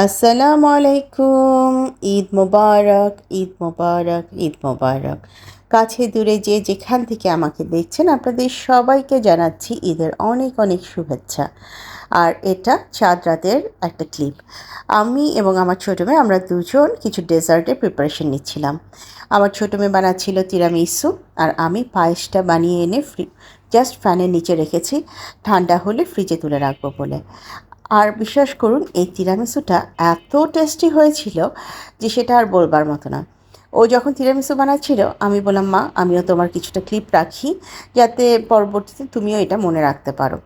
আসসালামু আলাইকুম। ঈদ মোবারক ঈদ মোবারক ঈদ মোবারক। কাছে দূরে যে যেখান থেকে আমাকে দেখছেন, আপনাদের সবাইকে জানাচ্ছি ঈদের অনেক অনেক শুভেচ্ছা। আর এটা চাঁদ রাতের একটা ক্লিপ আমি এবং আমার ছোটো মেয়ে, আমরা দুজন কিছু ডেজার্টের প্রিপারেশন নিচ্ছিলাম। আমার ছোটো মেয়ে বানাচ্ছিল তিরামিসু আর আমি পায়েসটা বানিয়ে এনে ফ্রি জাস্ট ফ্যানের নিচে রেখেছি। ঠান্ডা হলে ফ্রিজে তুলে রাখব বলে। আর বিশ্বাস করুন, এই তিরামিসুটা এত টেস্টি হয়েছিল যে সেটা আর বলবার মতো না। ও যখন তিরামিসু বানাচ্ছিল, আমি বললাম, মা, আমিও তোমার কিছুটা ক্লিপ রাখি যাতে পরবর্তীতে তুমিও এটা মনে রাখতে পারো।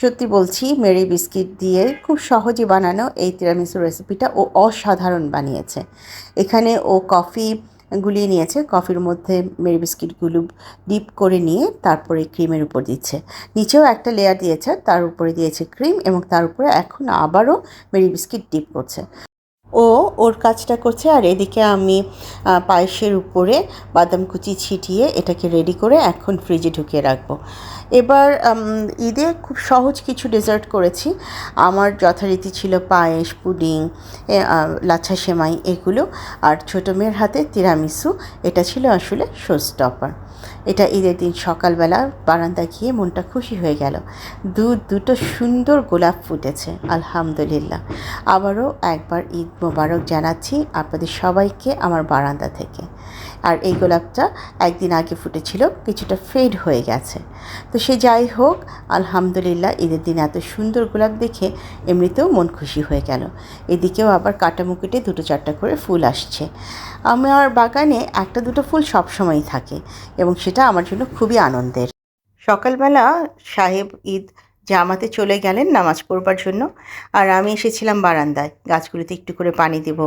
সত্যি বলছি মেরি বিস্কিট দিয়ে খুব সহজে বানানো এই তিরামিসু রেসিপিটা ও অসাধারণ বানিয়েছে। এখানে ও কফি গুলিয়ে নিয়েছে। কফির মধ্যে মেরি বিস্কিটগুলো ডিপ করে নিয়ে তারপরে ক্রিমের উপর দিচ্ছে। নিচেও একটা লেয়ার দিয়েছে, তার উপরে দিয়েছে ক্রিম এবং তার উপরে এখন আবারও মেরি বিস্কিট ডিপ করছে। ও ওর কাজটা করছে আর এদিকে আমি পায়েসের উপরে বাদাম কুচি ছিটিয়ে এটাকে রেডি করে এখন ফ্রিজে ঢুকিয়ে রাখব। এবার ঈদে খুব সহজ কিছু ডেজার্ট করেছি। আমার যথারীতি ছিল পায়েস, পুডিং লাচ্ছা সেমাই এগুলো। আর ছোটো মেয়ের হাতে তিরামিসু এটা ছিল আসলে শো স্টপার এটা ঈদের দিন সকালবেলা বারান্দা গিয়ে মনটা খুশি হয়ে গেল। দু দুটো সুন্দর গোলাপ ফুটেছে, আলহামদুলিল্লাহ। আবারও একবার ঈদ মোবারক জানাচ্ছি আপনাদের সবাইকে আমার বারান্দা থেকে। আর এই গোলাপটা একদিন আগে ফুটেছিল, কিছুটা ফেড হয়ে গেছে। তো সে যাই হোক, আলহামদুলিল্লাহ ঈদের দিন এত সুন্দর গোলাপ দেখে এমনিতেও মন খুশি হয়ে গেল। এদিকেও আবার কাটা মুকুটে দুটো চারটা করে ফুল আসছে। আমার বাগানে একটা দুটো ফুল সবসময়ই থাকে এবং সেটা আমার জন্য খুবই আনন্দের। সকালবেলা সাহেব ঈদ জামাতে চলে গেলেন নামাজ পড়বার জন্য। আর আমি এসেছিলাম বারান্দায়। গাছগুলিতে একটু করে পানি দেব,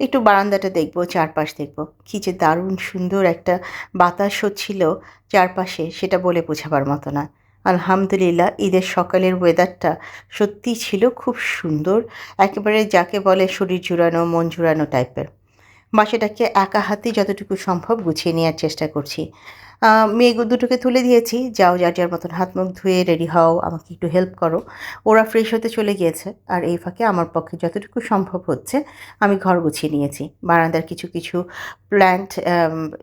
একটু বারান্দাটা দেখব, চারপাশ দেখব। কী যে দারুণ সুন্দর একটা বাতাস হচ্ছিল চারপাশে, সেটা বলে বোঝাবার মতো না। আলহামদুলিল্লাহ, ঈদের সকালের ওয়েদারটা সত্যিই ছিল খুব সুন্দর। একেবারে যাকে বলে শরীর জুড়ানো, মন জুড়ানো টাইপের বাসাটাকে একা হাতে যতটুকু সম্ভব গুছিয়ে নেওয়ার চেষ্টা করছি। মেয়ে দুটোকে তুলে দিয়েছি, যাও যার যার মতন হাত মুখ ধুয়ে রেডি হও, আমাকে একটু হেল্প করো। ওরা ফ্রেশ হতে চলে গিয়েছে, আর এই ফাঁকে আমার পক্ষে যতটুকু সম্ভব হচ্ছে, আমি ঘর গুছিয়ে নিয়েছি। বারান্দার কিছু কিছু প্ল্যান্ট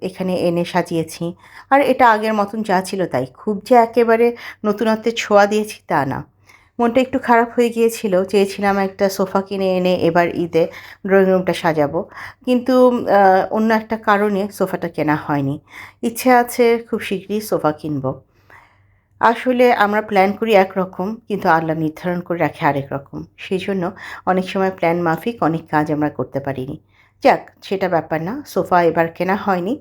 এখানে এনে সাজিয়েছি। আর এটা আগের মতন যা ছিল তাই। খুব যে একেবারে নতুনত্বের ছোঁয়া দিয়েছি তা না। মনটা একটু খারাপ হয়ে গিয়েছিল, চেয়েছিলাম একটা সোফা কিনে এনে এবার ঈদে ড্রয়িং রুমটা সাজাবো। কিন্তু অন্য একটা কারণে সোফাটা কেনা হয়নি। ইচ্ছে আছে খুব শীঘ্রই সোফা কিনবো। আসলে আমরা প্ল্যান করি একরকম, কিন্তু আল্লাহ নির্ধারণ করে রাখে আরেক রকম। সেই জন্য অনেক সময় প্ল্যান মাফিক, অনেক কাজ আমরা করতে পারিনি। যাক, সেটা ব্যাপার না, সোফা এবার কেনা হয়নি,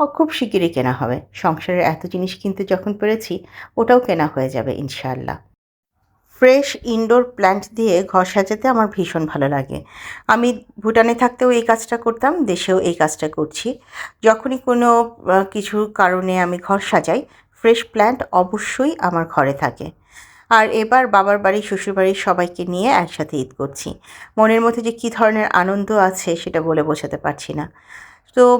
ও খুব শিগগিরই কেনা হবে। সংসারের এত জিনিস কিনতে যখন পেরেছি, ওটাও কেনা হয়ে যাবে, ইনশাআল্লাহ। ফ্রেশ ইনডোর প্ল্যান্ট দিয়ে ঘর সাজাতে আমার ভীষণ ভালো লাগে। আমি ভুটানে থাকতেও এই কাজটা করতাম, দেশেও এই কাজটা করছি। যখনই কোনো কিছু কারণে আমি ঘর সাজাই ফ্রেশ প্ল্যান্ট অবশ্যই আমার ঘরে থাকে। আর এবার বাবার বাড়ি, শ্বশুর বাড়ির সবাইকে নিয়ে একসাথে ঈদ করছি। মনের মধ্যে যে কী ধরনের আনন্দ আছে সেটা বলে বোঝাতে পারছি না। তো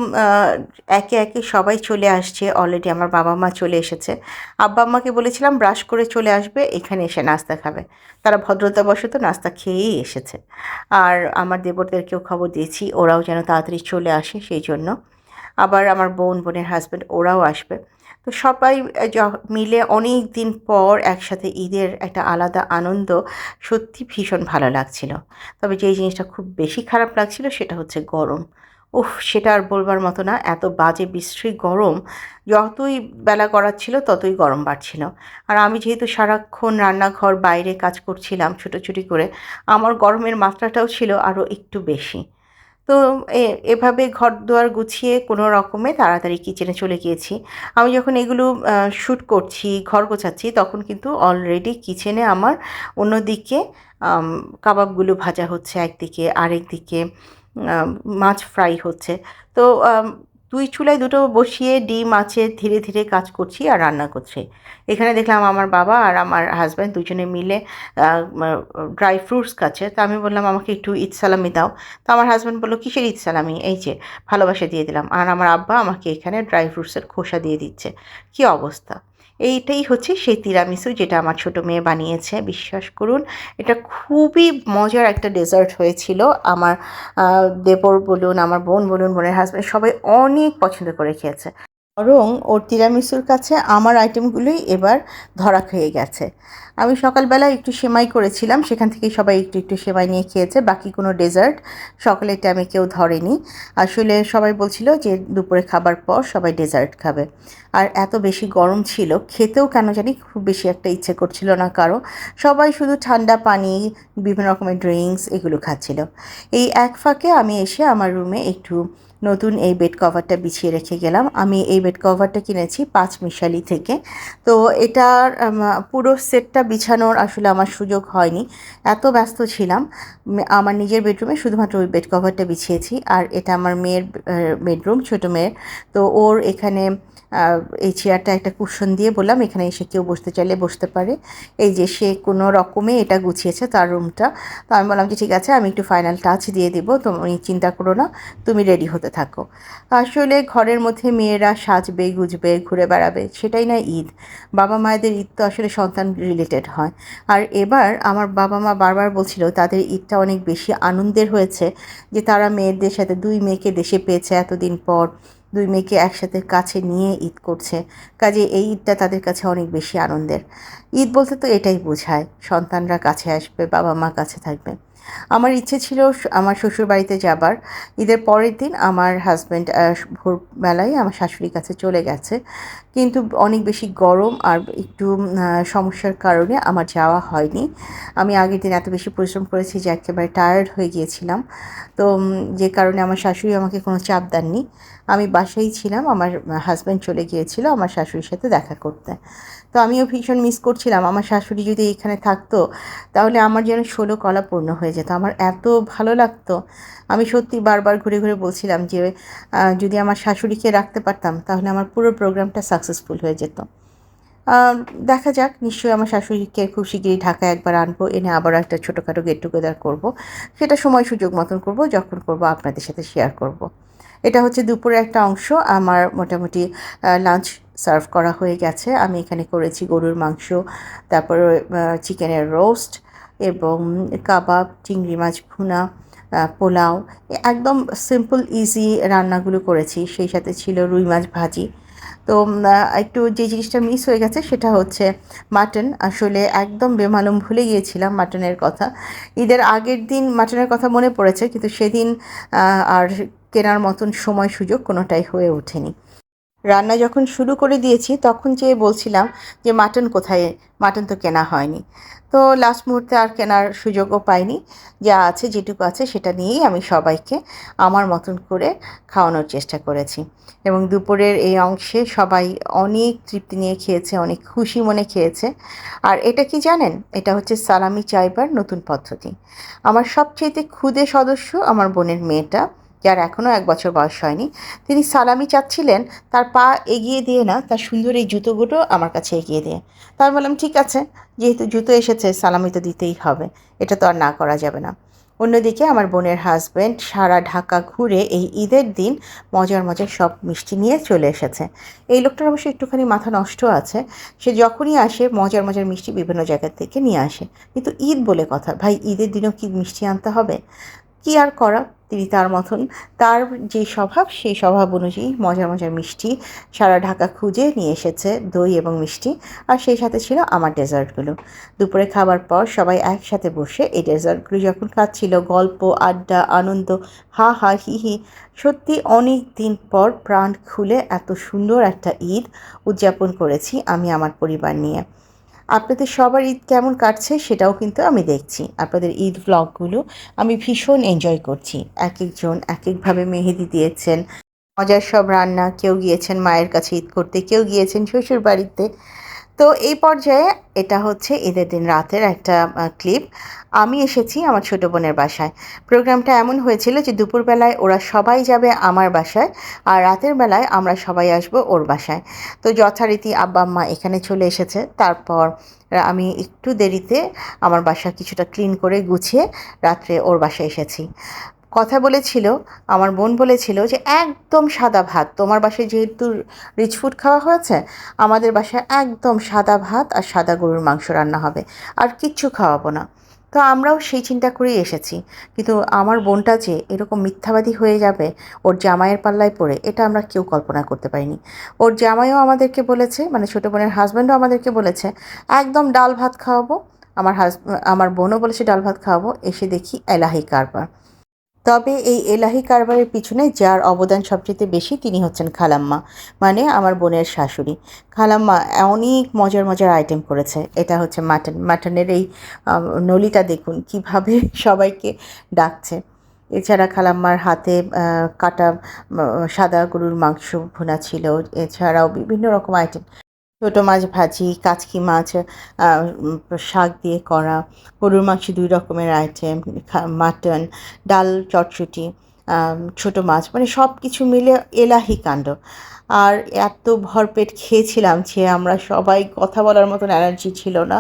একে একে সবাই চলে আসছে। অলরেডি আমার বাবা মা চলে এসেছে। আব্বা আম্মাকে বলেছিলাম, ব্রাশ করে চলে আসবে, এখানে এসে নাস্তা খাবে। তারা ভদ্রতাবশত নাস্তা খেয়েই এসেছে। আর আমার দেবরদেরকেও খবর দিয়েছি, ওরাও যেন তাড়াতাড়ি চলে আসে সেই জন্য। আবার আমার বোন, বোনের হাজব্যান্ড ওরাও আসবে। তো সবাই য- মিলে অনেক দিন পর একসাথে ঈদের একটা আলাদা আনন্দ সত্যি ভীষণ ভালো লাগছিল। তবে যেই জিনিসটা খুব বেশি খারাপ লাগছিল, সেটা হচ্ছে গরম। উফ, সেটা আর বলবার মতো না। এত বাজে, বিশ্রী গরম, যতই বেলা গড়াচ্ছিল ততই গরম বাড়ছিল। আর আমি যেহেতু সারাক্ষণ রান্নাঘর বাইরে কাজ করছিলাম ছুটোছুটি করে, আমার গরমের মাত্রাটাও ছিল আরও একটু বেশি। তো এভাবে ঘর দুয়ার গুছিয়ে কোনো রকমে তাড়াতাড়ি কিচেনে চলে গিয়েছি। আমি যখন এগুলো শ্যুট করছি, ঘর গোছাচ্ছি, তখন কিন্তু অলরেডি কিচেনে আমার অন্যদিকে কাবাবগুলো ভাজা হচ্ছে একদিকে আরেক দিকে মাছ ফ্রাই হচ্ছে। তো দুই চুলায় দুটো বসিয়ে ডিম আছে, ধীরে ধীরে কাজ করছি আর রান্না করছি। এখানে দেখলাম আমার বাবা আর আমার হাজব্যান্ড দুজনে মিলে ড্রাই ফ্রুটস কাছে তা আমি বললাম, আমাকে একটু ঈদ সালামি দাও। তো আমার হাজব্যান্ড বলল, কিসের ঈদ সালামি? এই যে, ভালোবাসা দিয়ে দিলাম। আর আমার আব্বা আমাকে এখানে ড্রাই ফ্রুটসের খোসা দিয়ে দিচ্ছে। কি অবস্থা? এইটাই হচ্ছে সেই তিরামিসু যেটা আমার ছোট মেয়ে বানিয়েছে, বিশ্বাস করুন। এটা খুবই মজার একটা ডেজার্ট হয়েছিল। আমার দেবর বলুন, আমার বোন বলুন, বোনের হাজব্যান্ড সবাই অনেক পছন্দ করে খেয়েছে। বরং ওর তিরামিসুর কাছে আমার আইটেমগুলোই এবার ধরা খেয়ে গেছে। আমি সকালবেলা একটু সেমাই করেছিলাম, সেখান থেকে সবাই একটু একটু সেমাই নিয়ে খেয়েছে, বাকি কোনো ডেজার্ট সকালের টাইমে কেউ ধরেনি। আসলে সবাই বলছিল যে দুপুরে খাবার পর সবাই ডেজার্ট খাবে। আর এত বেশি গরম ছিল, খেতেও কেন জানি খুব বেশি একটা ইচ্ছে করছিল না কারও। সবাই শুধু ঠান্ডা পানি, বিভিন্ন রকমের ড্রিঙ্কস এগুলো খাচ্ছিল। এই এক ফাঁকে আমি এসে আমার রুমে একটু নতুন এই বেড কভারটা বিছিয়ে রেখে গেলাম। আমি এই বেড কভারটা কিনেছি পাঁচ মিশালি থেকে। তো এটার পুরো সেটটা বিছানোর আসলে আমার সুযোগ হয়নি। এত ব্যস্ত ছিলাম। আমার নিজের বেডরুমে শুধুমাত্র ওই বেড কভারটা বিছিয়েছি। আর এটা আমার মেয়ের বেডরুম ছোটো মেয়ের। তো ওর এখানে এই চেয়ারটা একটা কুশন দিয়ে বললাম, এখানে এসে কেউ বসতে চাইলে বসতে পারে। এই যে সে কোনো রকমে এটা গুছিয়েছে তার রুমটা তো আমি বললাম যে, ঠিক আছে, আমি একটু ফাইনাল টাচ দিয়ে দেবো, তুমি চিন্তা করো না, তুমি রেডি হতে থাকো। আসলে ঘরের মধ্যে মেয়েরা সাজবে, গুজবে, ঘুরে বেড়াবে, সেটাই না ঈদ। বাবা মায়েদের ঈদ তো আসলে সন্তান রিলেটেড হয়। আর এবার আমার বাবা মা বারবার বলছিল, তাদের ঈদটা অনেক বেশি আনন্দের হয়েছে যে, তারা মেয়েদের সাথে দুই মেয়েকে দেশে পেয়েছে এতদিন পর। দুই মেয়েকে একসাথে কাছে নিয়ে ঈদ করছে। কাজে এই ঈদটা তাদের কাছে অনেক বেশি আনন্দের। ঈদ বলতে তো এটাই বোঝায়, সন্তানরা কাছে আসবে, বাবা মা কাছে থাকবে। আমার ইচ্ছে ছিল আমার শ্বশুর বাড়িতে যাবার। ঈদের পরের দিন আমার হাজব্যান্ড ভোরবেলায় আমার শাশুড়ির কাছে চলে গেছে। কিন্তু অনেক বেশি গরম আর একটু সমস্যার কারণে আমার যাওয়া হয়নি। আমি আগের দিন এত বেশি পরিশ্রম করেছি যে একেবারে টায়ার্ড হয়ে গিয়েছিলাম। তো যে কারণে আমার শাশুড়ি আমাকে কোনো চাপ দেননি। আমি বাসায় ছিলাম, আমার হাজব্যান্ড চলে গিয়েছিল আমার শাশুড়ির সাথে দেখা করতে। তো আমিও ভীষণ মিস করছিলাম, আমার শাশুড়ি যদি এখানে থাকতো, তাহলে আমার যেন ষোলো কলা পূর্ণ হয়ে যেত। আমার এত ভালো লাগতো। আমি সত্যি বারবার ঘুরে ঘুরে বলছিলাম যে যদি আমার শাশুড়িকে রাখতে পারতাম, তাহলে আমার পুরো প্রোগ্রামটা সাকসেসফুল হয়ে যেত। দেখা যাক, নিশ্চয়ই আমার শাশুড়িকে খুব শিগগিরই ঢাকায় একবার আনব, এনে আবার একটা ছোটোখাটো গেট টুগেদার করব। সেটা সময় সুযোগ মতন করব, যখন করব আপনাদের সাথে শেয়ার করব। এটা হচ্ছে দুপুরের একটা অংশ, আমার মোটামুটি লাঞ্চ সার্ভ করা হয়ে গেছে। আমি এখানে করেছি গরুর মাংস, তারপরে চিকেনের রোস্ট এবং কাবাব, চিংড়ি মাছ ভুনা পোলাও। একদম সিম্পল ইজি রান্নাগুলো করেছি। সেই সাথে ছিল রুই মাছ ভাজি। তো একটু যে জিনিসটা মিস হয়ে গেছে সেটা হচ্ছে মাটন। আসলে একদম বেমালুম ভুলে গিয়েছিলাম মাটনের কথা। ঈদের আগের দিন মাটনের কথা মনে পড়েছে, কিন্তু সেদিন আর কেনার মতন সময় সুযোগ কোনোটাই হয়ে ওঠেনি। রান্না যখন শুরু করে দিয়েছি, তখন চেয়ে বলছিলাম যে, মাটন কোথায়? মাটন তো কেনা হয়নি। তো লাস্ট মুহূর্তে আর কেনার সুযোগও পাইনি। যা আছে, যেটুকু আছে, সেটা নিয়েই আমি সবাইকে আমার মতন করে খাওয়ানোর চেষ্টা করেছি। এবং দুপুরের এই অংশে সবাই অনেক তৃপ্তি নিয়ে খেয়েছে, অনেক খুশি মনে খেয়েছে। আর এটা কি জানেন? এটা হচ্ছে সালামি চাইবার নতুন পদ্ধতি। আমার সবচেয়েতে ক্ষুদে সদস্য আমার বোনের মেয়েটা। যার এখনও এক বছর বয়স হয়নি। তিনি সালামি চাচ্ছিলেন, তার পা এগিয়ে দিয়ে না, তার সুন্দর এই জুতোগুলো আমার কাছে এগিয়ে দিয়ে। তাই বললাম, ঠিক আছে, যেহেতু জুতো এসেছে, সালামি তো দিতেই হবে, এটা তো আর না করা যাবে না। অন্যদিকে আমার বোনের হাজব্যান্ড সারা ঢাকা ঘুরে এই ঈদের দিন মজার মজার সব মিষ্টি নিয়ে চলে এসেছে। এই লোকটার অবশ্য একটুখানি মাথা নষ্ট আছে। সে যখনই আসে, মজার মজার মিষ্টি বিভিন্ন জায়গা থেকে নিয়ে আসে। কিন্তু ঈদ বলে কথা, ভাই, ঈদের দিনেও কি মিষ্টি আনতে হবে? কি আর করা? তিনি তার মতন। তার যে স্বভাব, সেই স্বভাব অনুযায়ী মজার মজার মিষ্টি সারা ঢাকা খুঁজে নিয়ে এসেছে দই এবং মিষ্টি। আর সেই সাথে ছিল আমার ডেজার্টগুলো। দুপুরে খাবার পর সবাই একসাথে বসে এই ডেজার্টগুলো যখন খাচ্ছিল, গল্প, আড্ডা, আনন্দ, হা হা, হি হি, সত্যি অনেক দিন পর প্রাণ খুলে এত সুন্দর একটা ঈদ উদযাপন করেছি আমি আমার পরিবার নিয়ে। আপনাদের সবার ঈদ কেমন কাটছে সেটাও কিন্তু আমি দেখছি। আপনাদের ঈদ ব্লগগুলো আমি ভীষণ এনজয় করছি। এক একজন এক একভাবে মেহেদি দিয়েছেন, মজার সব রান্না, কেউ গিয়েছেন মায়ের কাছে ঈদ করতে, কেউ গিয়েছেন শ্বশুর বাড়িতে তো এই পর্যায়ে এটা হচ্ছে ঈদের দিন রাতের একটা ক্লিপ আমি এসেছি আমার ছোটো বোনের বাসায়। প্রোগ্রামটা এমন হয়েছিল যে দুপুরবেলায় ওরা সবাই যাবে আমার বাসায় আর রাতের বেলায় আমরা সবাই আসব ওর বাসায়। তো যথারীতি আব্বা, আম্মা এখানে চলে এসেছে। তারপর আমি একটু দেরিতে আমার বাসা কিছুটা ক্লিন করে গুছিয়ে রাত্রে ওর বাসায় এসেছি। কথা বলেছিল, আমার বোন বলেছিল যে একদম সাদা ভাত। তোমার বাসায় যেহেতু রিচ ফুড খাওয়া হয়েছে, আমাদের বাসায় একদম সাদা ভাত আর সাদা গরুর মাংস রান্না হবে। আর কিচ্ছু খাওয়াবো না। তো আমরাও সেই চিন্তা করেই এসেছি। কিন্তু আমার বোনটা যে এরকম মিথ্যাবাদী হয়ে যাবে, ওর জামাইয়ের পাল্লায় পড়ে, এটা আমরা কেউ কল্পনা করতে পারিনি। ওর জামাইও আমাদেরকে বলেছে মানে ছোটো বোনের হাজব্যান্ডও আমাদেরকে বলেছে, একদম ডাল ভাত খাওয়াবো। আমার হাজ আমার বোনও বলেছে ডাল ভাত খাওয়াবো। এসে দেখি এলাহি কারবার। তবে এই এলাহি কারবারের পিছনে যার অবদান সবচেয়ে বেশি তিনি হচ্ছেন খালাম্মা মানে আমার বোনের শাশুড়ি। খালাম্মা অনেক মজার মজার আইটেম করেছে। এটা হচ্ছে মাটন। মাটনের এই নলিটা দেখুন কীভাবে সবাইকে ডাকছে। এছাড়া খালাম্মার হাতে কাটা সাদা গরুর মাংস ভুনা ছিল। এছাড়াও বিভিন্ন রকম আইটেম ছোটো মাছ ভাজি, কাচকি মাছ শাক দিয়ে করা, গরুর মাংস দুই রকমের আইটেম মাটন ডাল চটচটি ছোটো মাছ মানে সব কিছু মিলে এলাহি কাণ্ড। আর এত ভরপেট খেয়েছিলাম যে আমরা সবাই কথা বলার মতন এনার্জি ছিল না,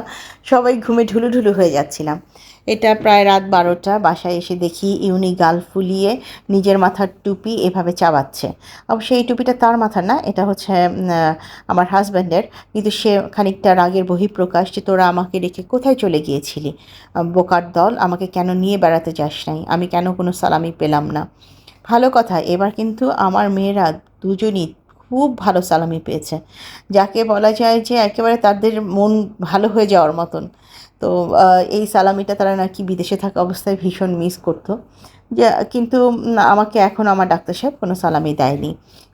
সবাই ঘুমে ঢুলু ঢুলু হয়ে যাচ্ছিলাম। এটা প্রায় রাত বারোটা, বাসায় এসে দেখি ইউনি গাল ফুলিয়ে নিজের মাথার টুপি এভাবে চাবাচ্ছে। অবশ্য এই টুপিটা তার মাথার না, এটা হচ্ছে আমার হাজব্যান্ডের। কিন্তু সে খানিকটা রাগের বহিঃপ্রকাশ যে তোরা আমাকে রেখে কোথায় চলে গিয়েছিলি? বোকার দল, আমাকে কেন নিয়ে বেড়াতে যাস নাই? আমি কেন কোনো সালামি পেলাম না? ভালো কথা, এবার কিন্তু আমার মেয়েরা দুজনই খুব ভালো সালামি পেয়েছে। যাকে বলা যায় যে একেবারে তাদের মন ভালো হয়ে যাওয়ার মতন। তো এই সালামিটা তারা নাকি বিদেশে থাকা অবস্থায় ভীষণ মিস করতো। যে, কিন্তু আমাকে এখন আমার ডাক্তার সাহেব কোনো সালামি দেয়নি।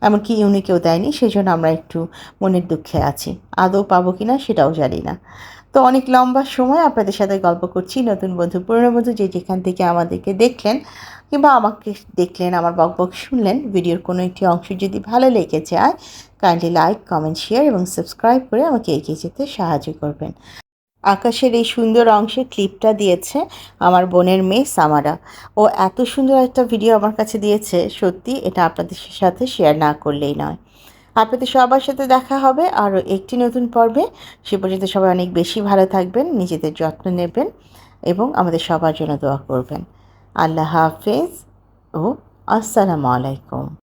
এমনকি ইউনিকেও দেয়নি সেই জন্য আমরা একটু মনের দুঃখে আছি। আদৌ পাবো কি না সেটাও জানি না। তো অনেক লম্বা সময় আপনাদের সাথে গল্প করছি, নতুন বন্ধু, পুরনো বন্ধু, যে যেখান থেকে আমাদেরকে দেখলেন কিংবা আমাকে দেখলেন, আমার বক বক শুনলেন, ভিডিওর কোনো একটি অংশ যদি ভালো লেগে যায় কাইন্ডলি লাইক কমেন্ট শেয়ার এবং সাবস্ক্রাইব করে আমাকে এগিয়ে যেতে সাহায্য করবেন। আকাশের এই সুন্দর অংশে ক্লিপটা দিয়েছে আমার বোনের মেয়ে সামারা। ও এত সুন্দর একটা ভিডিও আমার কাছে দিয়েছে, সত্যি এটা আপনাদের সাথে শেয়ার না করলেই নয়। আপনাদের সবার সাথে দেখা হবে আরও একটি নতুন পর্বে। সে পর্যন্ত সবাই অনেক বেশি ভালো থাকবেন, নিজেদের যত্ন নেবেন এবং আমাদের সবার জন্য দোয়া করবেন। আল্লাহ হাফেজ ও আসসালামু আলাইকুম।